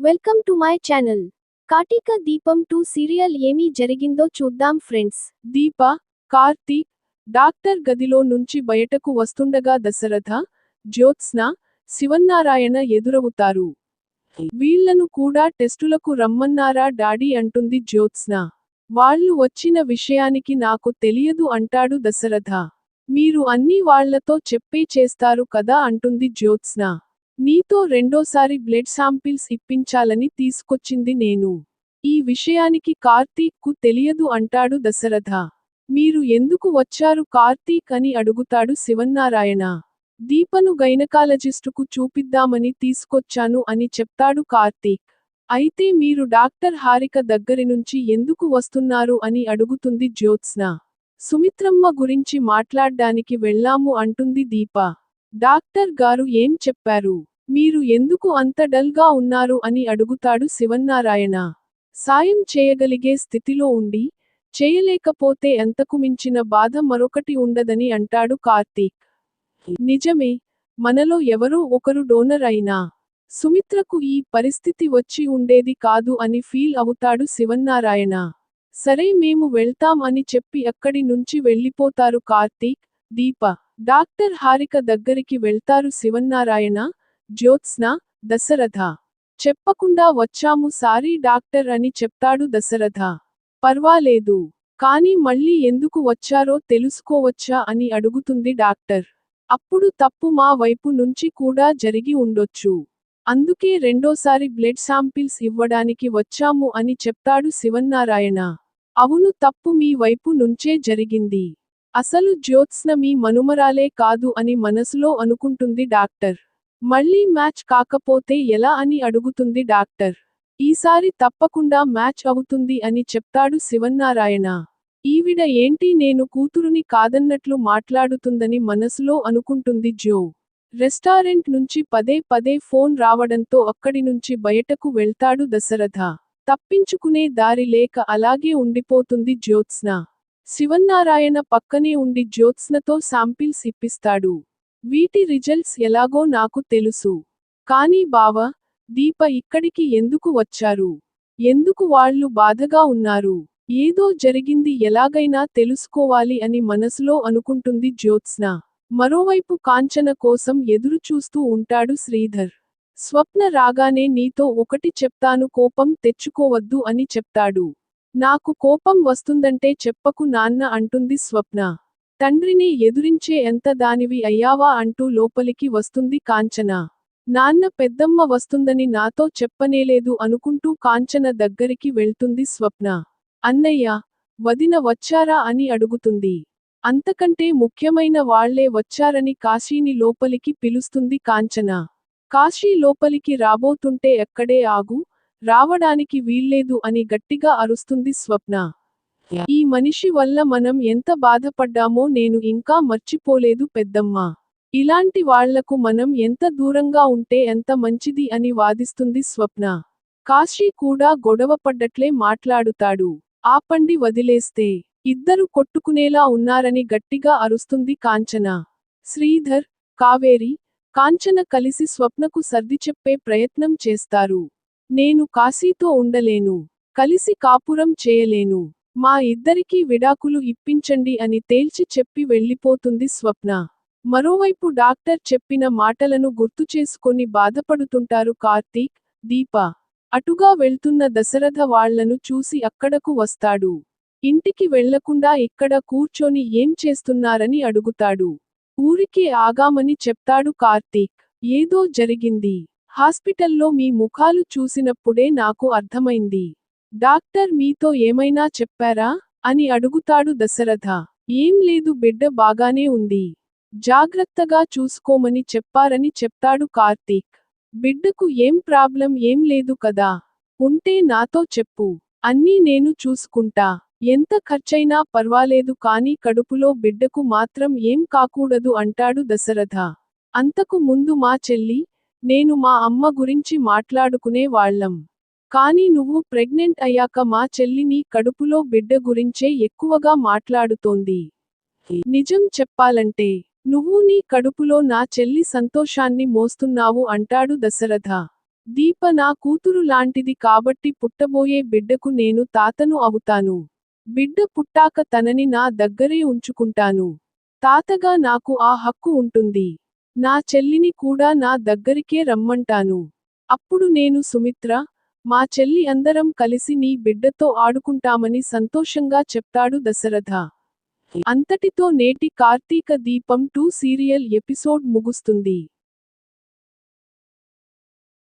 Welcome to my channel. Karthika Deepam two serial ఏమి జరిగిందో చూద్దాం ఫ్రెండ్స్. దీప కార్తీక్ డాక్టర్ గదిలో నుంచి బయటకు వస్తుండగా దశరథ జ్యోత్స్న శివన్నారాయణ ఎదురవుతారు. వీళ్ళను కూడా టెస్టులకు రమ్మన్నారా డాడీ అంటుంది జ్యోత్స్న. వాళ్ళు వచ్చిన విషయానికి నాకు తెలియదు అంటాడు దశరథ. మీరు అన్నీ వాళ్ళతో చెప్పే చేస్తారు కదా అంటుంది జ్యోత్స్న. నీతో రెండోసారి బ్లడ్ శాంపిల్స్ ఇప్పించాలని తీసుకొచ్చింది నేను. ఈ విషయానికి కార్తీక్కు తెలియదు అంటాడు దశరథ. మీరు ఎందుకు వచ్చారు కార్తీక్ అని అడుగుతాడు శివన్నారాయణ. దీపను గైనకాలజిస్టుకు చూపిద్దామని తీసుకొచ్చాను అని చెప్తాడు కార్తీక్. అయితే మీరు డాక్టర్ హారిక దగ్గరి నుంచి ఎందుకు వస్తున్నారు అని అడుగుతుంది జ్యోత్స్న. సుమిత్రమ్మ గురించి మాట్లాడ్డానికి వెళ్ళాము అంటుంది దీప. డాక్టర్ గారు ఏం చెప్పారు? మీరు ఎందుకు అంత డల్గా ఉన్నారు అని అడుగుతాడు శివన్నారాయణ. సాయం చేయగలిగే స్థితిలో ఉండి చేయలేకపోతే ఎంతకు మించిన బాధ మరొకటి ఉండదని అంటాడు కార్తీక్. నిజమే మనలో ఎవరో ఒకరు డోనర్ అయినా సుమిత్రకు ఈ పరిస్థితి వచ్చి ఉండేది కాదు అని ఫీల్ అవుతాడు శివన్నారాయణ. సరే మేము వెళ్తాం అని చెప్పి అక్కడి నుంచి వెళ్ళిపోతారు కార్తీక్ దీప. డాక్టర్ హారిక దగ్గరికి వెళ్తారు శివన్నారాయణ జ్యోత్స్న దశరథ. చెప్పకుండా వచ్చాము సారీ డాక్టర్ అని చెప్తాడు దశరథ. పర్వాలేదు. కానీ మళ్ళీ ఎందుకు వచ్చారో తెలుసుకోవచ్చా అని అడుగుతుంది డాక్టర్. అప్పుడు తప్పు మా వైపు నుంచి కూడా జరిగి ఉండొచ్చు. అందుకే రెండోసారి బ్లడ్ శాంపిల్స్ ఇవ్వడానికి వచ్చాము అని చెప్తాడు శివన్నారాయణ. అవును తప్పు మీ వైపు నుంచే జరిగింది. అసలు జ్యోత్స్న మీ మనుమరాలే కాదు అని మనసులో అనుకుంటుంది డాక్టర్. మళ్ళీ మ్యాచ్ కాకపోతే ఎలా అని అడుగుతుంది డాక్టర్. ఈసారి తప్పకుండా మ్యాచ్ అవుతుంది అని చెప్తాడు శివన్నారాయణ. ఈవిడ ఏంటి నేను కూతురుని కాదన్నట్లు మాట్లాడుతుందని మనసులో అనుకుంటుంది జో. రెస్టారెంట్ నుంచి పదే పదే ఫోన్ రావడంతో అక్కడి నుంచి బయటకు వెళ్తాడు దశరథ. తప్పించుకునే దారి లేక అలాగే ఉండిపోతుంది జ్యోత్స్న. శివన్నారాయణ పక్కనే ఉండి జ్యోత్స్నతో శాంపిల్స్ ఇప్పిస్తాడు. వీటి రిజల్ట్స్ ఎలాగో నాకు తెలుసు. కానీ బావ దీప ఇక్కడికి ఎందుకు వచ్చారు? ఎందుకు వాళ్ళు బాధగా ఉన్నారు? ఏదో జరిగింది ఎలాగైనా తెలుసుకోవాలి అని మనసులో అనుకుంటుంది జ్యోత్స్న. మరోవైపు కాంచన కోసం ఎదురు చూస్తూ ఉంటాడు శ్రీధర్. స్వప్న రాగానే నీతో ఒకటి చెప్తాను కోపం తెచ్చుకోవద్దు అని చెప్తాడు. నాకు కోపం వస్తుందంటే చెప్పకు నాన్న అంటుంది స్వప్న. తండ్రిని ఎదురించే ఎంత దానివి అయ్యావా అంటూ లోపలికి వస్తుంది కాంచన. నాన్న పెద్దమ్మ వస్తుందని నాతో చెప్పనేలేదు అనుకుంటూ కాంచన దగ్గరికి వెళ్తుంది స్వప్న. అన్నయ్య వదిన వచ్చారా అని అడుగుతుంది. అంతకంటే ముఖ్యమైన వాళ్ళే వచ్చారని కాశీని లోపలికి పిలుస్తుంది కాంచన. కాశీ లోపలికి రాబోతుంటే ఎక్కడే ఆగు రావడానికి వీల్లేదు అని గట్టిగా అరుస్తుంది స్వప్న. ఈ మనిషి వల్ల మనం ఎంత బాధపడ్డామో నేను ఇంకా మర్చిపోలేదు పెద్దమ్మ. ఇలాంటి వాళ్ళకు మనం ఎంత దూరంగా ఉంటే ఎంత మంచిది అని వాదిస్తుంది స్వప్న. కాశీ కూడా గొడవపడ్డట్లే మాట్లాడుతాడు. ఆపండి వదిలేస్తే. ఇద్దరు కొట్టుకునేలా ఉన్నారని గట్టిగా అరుస్తుంది కాంచన. శ్రీధర్ కావేరి కాంచన కలిసి స్వప్నకు సర్ది చెప్పే ప్రయత్నం చేస్తారు. నేను కాశీతో ఉండలేను. కలిసి కాపురం చేయలేను. మా ఇద్దరికీ విడాకులు ఇప్పించండి అని తేల్చి చెప్పి వెళ్ళిపోతుంది స్వప్న. మరోవైపు డాక్టర్ చెప్పిన మాటలను గుర్తుచేసుకొని బాధపడుతుంటారు కార్తీక్ దీప. అటుగా వెళ్తున్న దశరథ వాళ్ళను చూసి అక్కడకు వస్తాడు. ఇంటికి వెళ్ళకుండా ఇక్కడ కూర్చొని ఏం చేస్తున్నారని అడుగుతాడు. ఊరికే ఆగామని చెప్తాడు కార్తీక్. ఏదో జరిగింది. హాస్పిటల్లో మీ ముఖాలు చూసినప్పుడే నాకు అర్థమైంది. డాక్టర్ మీతో ఏమైనా చెప్పారా? అని అడుగుతాడు దశరథ. ఏం లేదు బిడ్డ బాగానే ఉంది. జాగ్రత్తగా చూసుకోమని చెప్పారని చెప్తాడు కార్తీక్. బిడ్డకు ఏం ప్రాబ్లం ఏం లేదు కదా. ఉంటే నాతో చెప్పు. అన్నీ నేను చూసుకుంటా. ఎంత ఖర్చైనా పర్వాలేదు కానీ కడుపులో బిడ్డకు మాత్రం ఏం కాకూడదు అంటాడు దశరథ. అంతకు ముందు మా చెల్లి నేను మా అమ్మ గురించి మాట్లాడుకునే వాళ్ళం. కానీ నువ్వు ప్రెగ్నెంట్ అయ్యాక మా చెల్లిని కడుపులో బిడ్డ గురించే ఎక్కువగా మాట్లాడుతోంది నిజం చెప్పాలంటే నువ్వు నీ కడుపులో నా చెల్లి సంతోషాన్ని మోస్తున్నావు అంటాడు దశరథ దీప నా కూతురు లాంటిది కాబట్టి పుట్టబోయే బిడ్డకు నేను తాతను అవుతాను. బిడ్డ పుట్టాక తనని నా దగ్గరే ఉంచుకుంటాను. తాతగా నాకు ఆ హక్కు ఉంటుంది. నా చెల్లిని కూడా నా దగ్గరికే రమ్మంటాను. అప్పుడు నేను సుమిత్ర, మా చెల్లి అందరం కలిసి నీ బిడ్డతో ఆడుకుంటామని సంతోషంగా చెప్తాడు దశరథ. అంతటితో నేటి Karthika Deepam two serial episode ముగుస్తుంది.